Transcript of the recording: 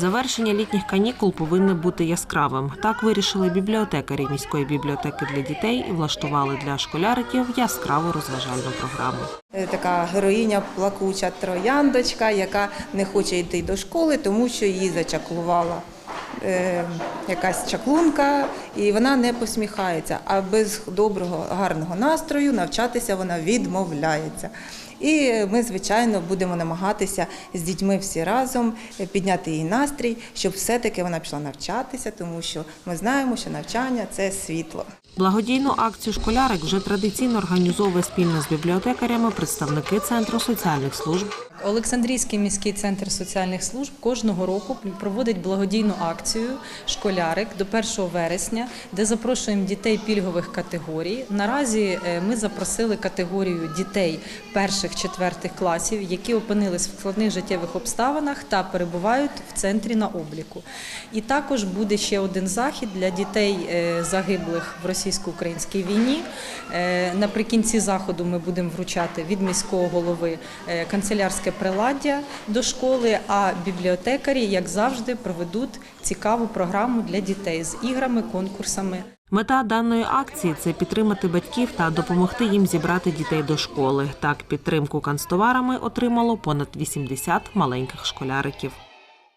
Завершення літніх канікул повинне бути яскравим. Так вирішили бібліотекарі міської бібліотеки для дітей і влаштували для школяриків яскраву розважальну програму. Е, Така героїня плакуча трояндочка, яка не хоче йти до школи, тому що її зачаклувала якась чаклунка, і вона не посміхається. А без доброго, гарного настрою навчатися вона відмовляється. І ми, звичайно, будемо намагатися з дітьми всі разом е, підняти їй настрій, щоб все-таки вона пішла навчатися, тому що ми знаємо, що навчання це світло. Благодійну акцію школярик вже традиційно організовує спільно з бібліотекарями представники центру соціальних служб. Олександрійський міський центр соціальних служб кожного року проводить благодійну акцію Школярик до 1 вересня, де запрошуємо дітей пільгових категорій. Наразі е, ми запросили категорію дітей перших четвертих класів, які опинились в складних життєвих обставинах та перебувають в центрі на обліку. І також буде ще один захід для дітей е, загиблих в російсько-українській війні. Е, Наприкінці заходу ми будемо вручати від міського голови канцелярське приладдя до школи, а бібліотекарі, як завжди, проведуть цікаву програму для дітей з іграми, конкурсами. Мета даної акції це підтримати батьків та допомогти їм зібрати дітей до школи. Так, підтримку канцтоварами отримало понад 80 маленьких школяриків.